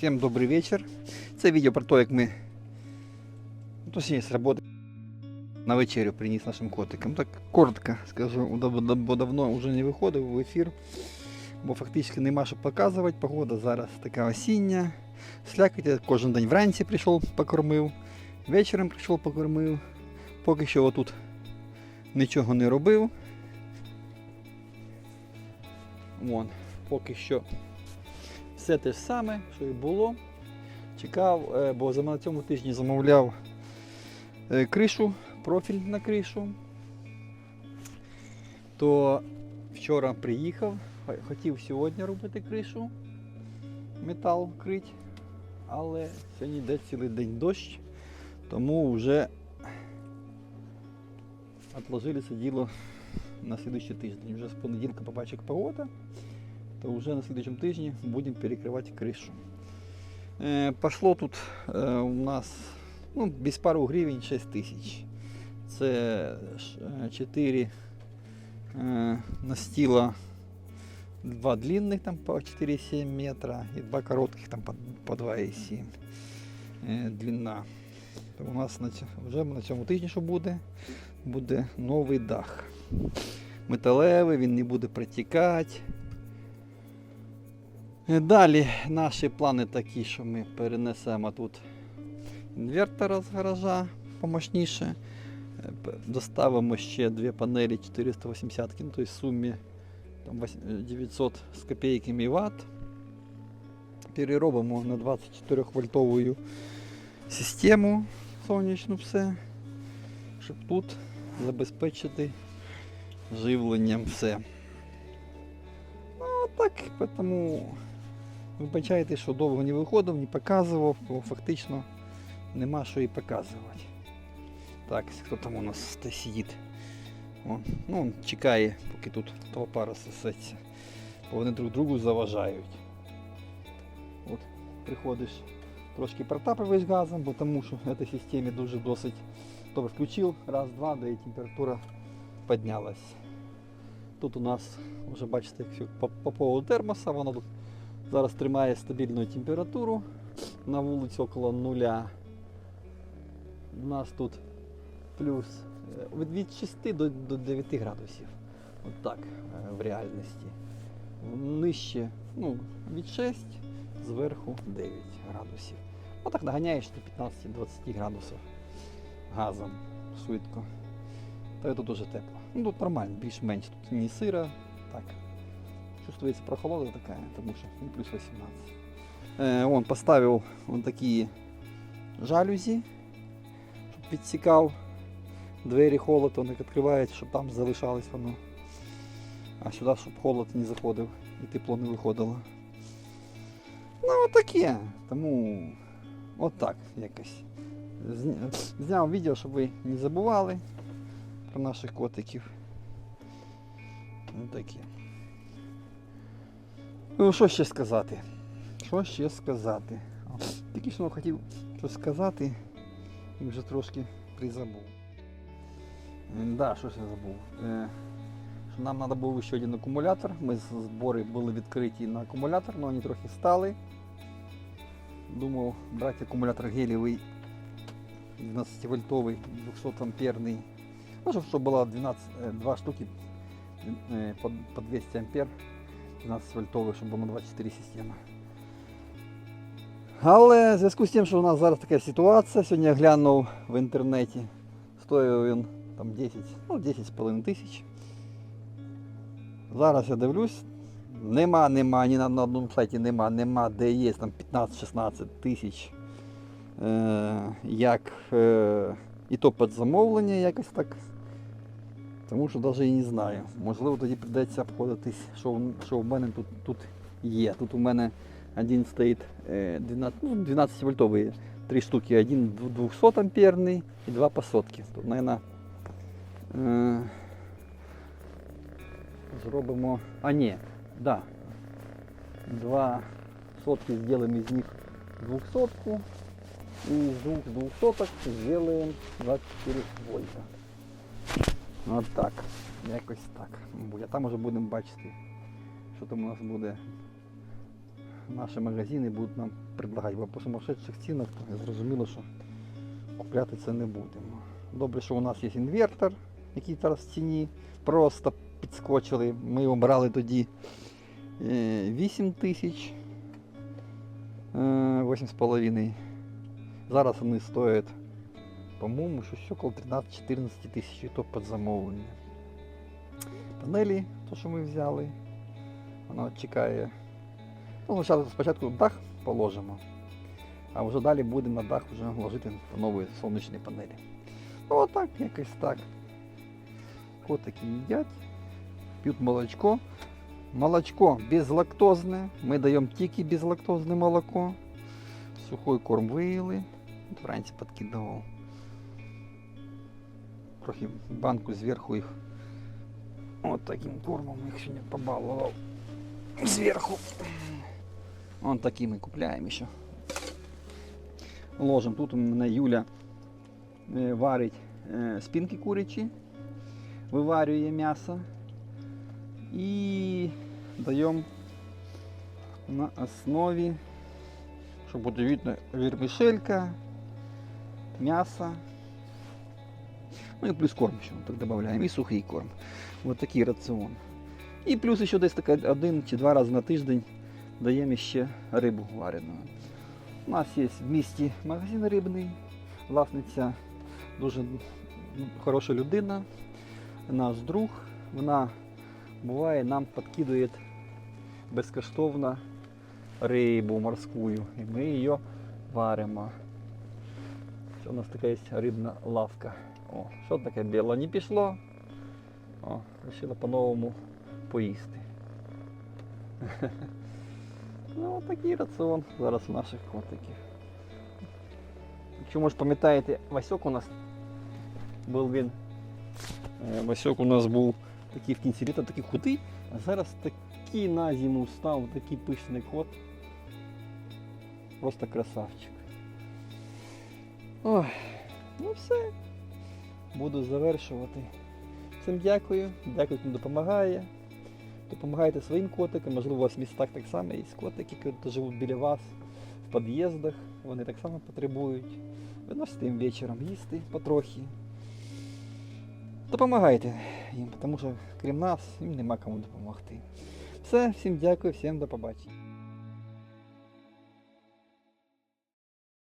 Всім добрий вечір. Це відео про те, як ми точніше, з роботи на вечерю приніс нашим котикам. Так коротко скажу, бо давно вже не виходив в ефір, бо фактично нема що показувати. Погода зараз така осіння. Слякоть, кожен день вранці прийшов, покормив, вечором прийшов, покормив. Поки що отут нічого не робив. Вон, поки що все те ж саме, що і було. Чекав, е, бо на цьому тижні замовляв е, кришу, профіль на кришу. То вчора приїхав, хотів сьогодні робити кришу, метал крить, але сьогодні йде цілий день дощ, тому вже відложили це діло на слідуючий тиждень. Вже з понеділка побачив погода то уже на следующем тижні будем перекрывать крышу. Э, пошло тут э, у нас ну, без пару гривень 6 тисяч. Це 4 э, настила, два длинных там по 4,7 метра і два коротких там по, по 2,7 э, длина. То у нас на, ць- вже на цьому тижні, що буде, буде новий дах. Металевий, він не буде протікати. Е, Далі наші плани такі, що ми перенесемо тут інвертора з гаража помощніше. Е, Доставимо ще дві панелі 480 ну, тобто в сумі там, вось- е, 900 з копійками Вт. Переробимо на 24 вольтову систему сонячну все, щоб тут забезпечити живленням все. Ну, так, тому вибачайте, що довго не виходив, не показував, бо фактично нема що і показувати. Так, хто там у нас сидить? Вон, ну, он чекає, поки тут толпа розсосеться. Бо вони друг другу заважають. От, приходиш, трошки протапуєш газом, бо тому що в цій системі дуже досить добре включив, раз-два, да і температура піднялась. Тут у нас вже бачите, як по, по поводу термоса, воно тут зараз тримає стабільну температуру на вулиці около нуля. У нас тут плюс е, від- від 6 до, до 9 градусів. От так е, в реальності. Нижче ну, від 6, зверху 9 градусів. Отак наганяєш до 15-20 градусів газом швидко. Та тут дуже тепло. Ну тут нормально, більш-менш тут не сиро, так. Чувствується прохолода така, тому що ну, плюс 18. Е, он поставив вон такі жалюзі, щоб підсікав двері холод, вони відкривають, щоб там залишалось воно. А сюди, щоб холод не заходив і тепло не виходило. Ну, отаке. Тому отак якось. Зня- Зняв відео, щоб ви не забували про наших котиків. Ну такі. Ну, що ще сказати? Що ще сказати? Тільки що хотів щось сказати і вже трошки призабув. Да, що ж я забув. Е, що нам треба був ще один акумулятор. Ми збори були відкриті на акумулятор, але вони трохи стали. Думав брати акумулятор гелівий 12 вольтовий 200 амперний Ну, щоб, було 12, е, 2 штуки е, по 200 ампер, 12 вольтових, щоб було 24 система. Але в зв'язку з тим, що у нас зараз така ситуація, сьогодні я глянув в інтернеті, стоїв він там 10, ну 10,5 тисяч. Зараз я дивлюсь, нема, нема, ні на, на одному сайті нема, нема, де є там 15-16 тисяч. Е, як е, і то під замовлення якось так. Тому що навіть і не знаю. Можливо, тоді прийдеться обходитись, що, що в мене тут, тут є. Тут у мене один стоїть е, 12, ну, 12 вольтовий, три штуки, один 200 амперний і два по сотки. Тут, наверное, е, зробимо. А ні, да. Два сотки зробимо із них двухсотку. И из двух двухсоток сделаем 24 вольта. От так. Якось так. А там вже будемо бачити, що там у нас буде наші магазини будуть нам предлагати, бо по сумасшедших цінах зрозуміло, що купляти це не будемо. Добре, що у нас є інвертор, який зараз в ціні просто підскочили. Ми його брали тоді е, 8 тисяч, е, 8,5. Зараз вони стоять, по-моєму, щось около 13-14 тисяч, то під замовлення. Панелі, то, що ми взяли, воно чекає. Ну, спочатку, дах положимо, а вже далі будемо на дах вже ложити нові сонячні панелі. Ну отак, якось так. Котики їдять, п'ють молочко. Молочко безлактозне. Ми даємо тільки безлактозне молоко. Сухой корм виїли. Вранці підкидував. Трохи банку зверху їх. От таким кормом їх сьогодні побалував. Зверху. Вон такі ми купляємо ще. Ложимо. Тут у мене Юля е, варить е, спинки курячі, виварює м'ясо і даємо на основі, щоб буде видно, вермішелька, м'ясо. Ну і плюс корм ще так додаємо, і сухий корм. Ось такий раціон. І плюс ще десь так один чи два рази на тиждень даємо ще рибу варену. У нас є в місті магазин рибний, власниця дуже хороша людина, наш друг. Вона буває нам підкидує безкоштовно рибу морську, і ми її варимо. Це у нас така є рибна лавка. О, що таке біло не пішло? О, вирішила по-новому поїсти. Ну, от такий раціон зараз у наших котиків. Якщо може пам'ятаєте, Васьок у нас був він. е, Васьок у нас був такий в кінці літа, такий худий, а зараз такий на зиму став, такий пишний кот. Просто красавчик. Ой, ну все. Буду завершувати. Всім дякую, дякую, хто допомагає. Допомагайте своїм котикам, можливо, у вас в містах так само є котики, які живуть біля вас, в під'їздах, вони так само потребують. Виносите їм вечором їсти потрохи. Допомагайте їм, тому що крім нас їм нема кому допомогти. Все, всім дякую, всім до побачення.